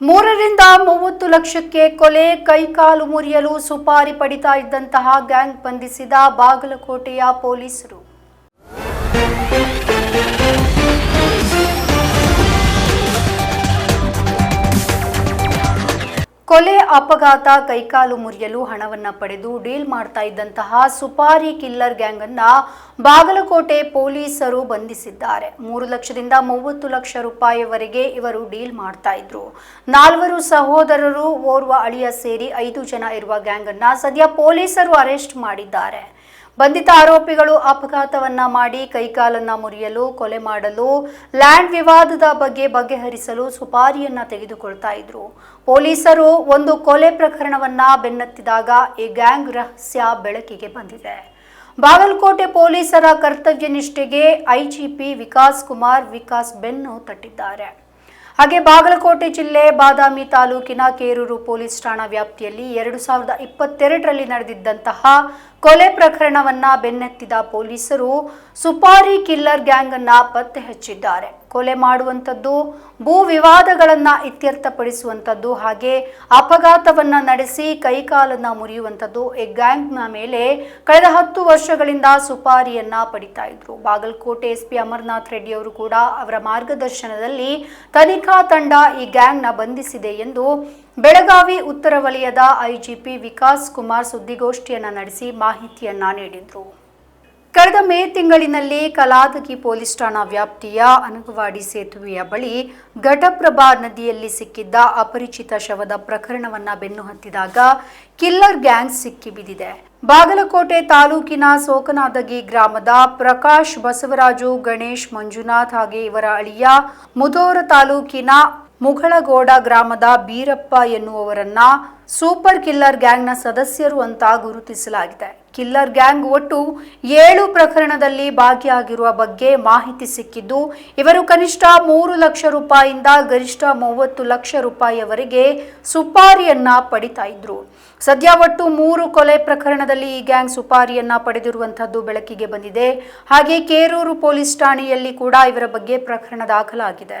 ಮೂರರಿಂದ ಮೂವತ್ತು ಲಕ್ಷಕ್ಕೆ ಕೊಲೆ ಕೈಕಾಲು ಮುರಿಯಲು ಸುಪಾರಿ ಪಡಿತಾ ಇದ್ದಂತಹ ಗ್ಯಾಂಗ್ ಬಂಧಿಸಿದ ಬಾಗಲಕೋಟೆಯ ಪೊಲೀಸರು. ಕೊಲೆ, ಅಪಘಾತ, ಕೈಕಾಲು ಮುರಿಯಲು ಹಣವನ್ನ ಪಡೆದು ಡೀಲ್ ಮಾಡ್ತಾ ಇದ್ದಂತಹ ಸುಪಾರಿ ಕಿಲ್ಲರ್ ಗ್ಯಾಂಗ್ ಅನ್ನ ಬಾಗಲಕೋಟೆ ಪೊಲೀಸರು ಬಂಧಿಸಿದ್ದಾರೆ. ಮೂರು ಲಕ್ಷದಿಂದ ಮೂವತ್ತು ಲಕ್ಷ ರೂಪಾಯಿವರೆಗೆ ಇವರು ಡೀಲ್ ಮಾಡ್ತಾ ಇದ್ರು. ನಾಲ್ವರು ಸಹೋದರರು ಓರ್ವ ಅಳಿಯ ಸೇರಿ ಐದು ಜನ ಇರುವ ಗ್ಯಾಂಗ್ ಅನ್ನ ಸದ್ಯ ಪೊಲೀಸರು ಅರೆಸ್ಟ್ ಮಾಡಿದ್ದಾರೆ. ಬಂಧಿತ ಆರೋಪಿಗಳು ಅಪಘಾತವನ್ನ ಮಾಡಿ ಕೈಕಾಲನ್ನ ಮುರಿಯಲು, ಕೊಲೆ ಮಾಡಲು, ಲ್ಯಾಂಡ್ ವಿವಾದದ ಬಗ್ಗೆ ಬಗೆಹರಿಸಲು ಸುಪಾರಿಯನ್ನ ತೆಗೆದುಕೊಳ್ತಾ ಇದ್ರು. ಪೊಲೀಸರು ಒಂದು ಕೊಲೆ ಪ್ರಕರಣವನ್ನ ಬೆನ್ನತ್ತಿದಾಗ ಈ ಗ್ಯಾಂಗ್ ರಹಸ್ಯ ಬೆಳಕಿಗೆ ಬಂದಿದೆ. ಬಾಗಲಕೋಟೆ ಪೊಲೀಸರ ಕರ್ತವ್ಯ ನಿಷ್ಠೆಗೆ ಐಜಿಪಿ ವಿಕಾಸ್ ಕುಮಾರ್, ವಿಕಾಸ್ ಬೆನ್ನು ತಟ್ಟಿದ್ದಾರೆ. ಹಾಗೆ ಬಾಗಲಕೋಟೆ ಜಿಲ್ಲೆ ಬಾದಾಮಿ ತಾಲೂಕಿನ ಕೇರೂರು ಪೊಲೀಸ್ ಠಾಣಾ ವ್ಯಾಪ್ತಿಯಲ್ಲಿ ಎರಡು ಸಾವಿರದ ಇಪ್ಪತ್ತೆರಡರಲ್ಲಿ ನಡೆದಿದ್ದಂತಹ ಕೊಲೆ ಪ್ರಕರಣವನ್ನ ಬೆನ್ನತ್ತಿದ ಪೊಲೀಸರು ಸುಪಾರಿ ಕಿಲ್ಲರ್ ಗ್ಯಾಂಗ್ ಅನ್ನ ಪತ್ತೆ ಹಚ್ಚಿದ್ದಾರೆ. ಕೊಲೆ ಮಾಡುವಂಥದ್ದು, ಭೂ ವಿವಾದಗಳನ್ನ ಇತ್ಯರ್ಥಪಡಿಸುವಂಥದ್ದು ಹಾಗೆ ಅಪಘಾತವನ್ನ ನಡೆಸಿ ಕೈಕಾಲನ್ನ ಮುರಿಯುವಂಥದ್ದು ಈ ಗ್ಯಾಂಗ್ನ ಮೇಲೆ ಕಳೆದ ಹತ್ತು ವರ್ಷಗಳಿಂದ ಸುಪಾರಿಯನ್ನ ಪಡಿತಾ ಇದ್ರು. ಬಾಗಲಕೋಟೆ ಎಸ್ ಪಿ ಅಮರ್ನಾಥ್ ರೆಡ್ಡಿ ಅವರು ಕೂಡ ಅವರ ಮಾರ್ಗದರ್ಶನದಲ್ಲಿ ತನಿಖಾ ತಂಡ ಈ ಗ್ಯಾಂಗ್ನ ಬಂಧಿಸಿದೆ ಎಂದು ಬೆಳಗಾವಿ ಉತ್ತರ ವಲಯದ ಐಜಿಪಿ ವಿಕಾಸ್ ಕುಮಾರ್ ಸುದ್ದಿಗೋಷ್ಠಿಯನ್ನು ನಡೆಸಿ ಮಾಹಿತಿಯನ್ನ ನೀಡಿದರು. ಕಳೆದ ಮೇ ತಿಂಗಳಿನಲ್ಲಿ ಕಲಾದಗಿ ಪೊಲೀಸ್ ಠಾಣಾ ವ್ಯಾಪ್ತಿಯ ಅನಗವಾಡಿ ಸೇತುವೆಯ ಬಳಿ ಘಟಪ್ರಭಾ ನದಿಯಲ್ಲಿ ಸಿಕ್ಕಿದ್ದ ಅಪರಿಚಿತ ಶವದ ಪ್ರಕರಣವನ್ನ ಬೆನ್ನು ಹತ್ತಿದಾಗ ಕಿಲ್ಲರ್ ಗ್ಯಾಂಗ್ ಸಿಕ್ಕಿಬಿದ್ದಿದೆ ಬಾಗಲಕೋಟೆ ತಾಲೂಕಿನ ಸೋಕನಾದಗಿ ಗ್ರಾಮದ ಪ್ರಕಾಶ್ ಬಸವರಾಜು, ಗಣೇಶ್ ಮಂಜುನಾಥ್ ಹಾಗೆ ಇವರ ಅಳಿಯ ಮುದೋರ ತಾಲೂಕಿನ ಮುಗಳಗೋಡ ಗ್ರಾಮದ ಬೀರಪ್ಪ ಎನ್ನುವವರನ್ನ ಸೂಪರ್ ಕಿಲ್ಲರ್ ಗ್ಯಾಂಗ್ನ ಸದಸ್ಯರು ಅಂತ ಗುರುತಿಸಲಾಗಿದೆ. ಕಿಲ್ಲರ್ ಗ್ಯಾಂಗ್ ಒಟ್ಟು ಏಳು ಪ್ರಕರಣದಲ್ಲಿ ಭಾಗಿಯಾಗಿರುವ ಬಗ್ಗೆ ಮಾಹಿತಿ ಸಿಕ್ಕಿದ್ದು, ಇವರು ಕನಿಷ್ಠ ಮೂರು ಲಕ್ಷ ರೂಪಾಯಿಯಿಂದ ಗರಿಷ್ಠ ಮೂವತ್ತು ಲಕ್ಷ ರೂಪಾಯಿಯವರೆಗೆ ಸುಪಾರಿಯನ್ನ ಪಡಿತಾ ಇದ್ರು. ಸದ್ಯ ಒಟ್ಟು ಮೂರು ಕೊಲೆ ಪ್ರಕರಣದಲ್ಲಿ ಈ ಗ್ಯಾಂಗ್ ಸುಪಾರಿಯನ್ನ ಪಡೆದಿರುವಂತಹದ್ದು ಬೆಳಕಿಗೆ ಬಂದಿದೆ. ಹಾಗೆ ಕೇರೂರು ಪೊಲೀಸ್ ಠಾಣೆಯಲ್ಲಿ ಕೂಡ ಇವರ ಬಗ್ಗೆ ಪ್ರಕರಣ ದಾಖಲಾಗಿದೆ.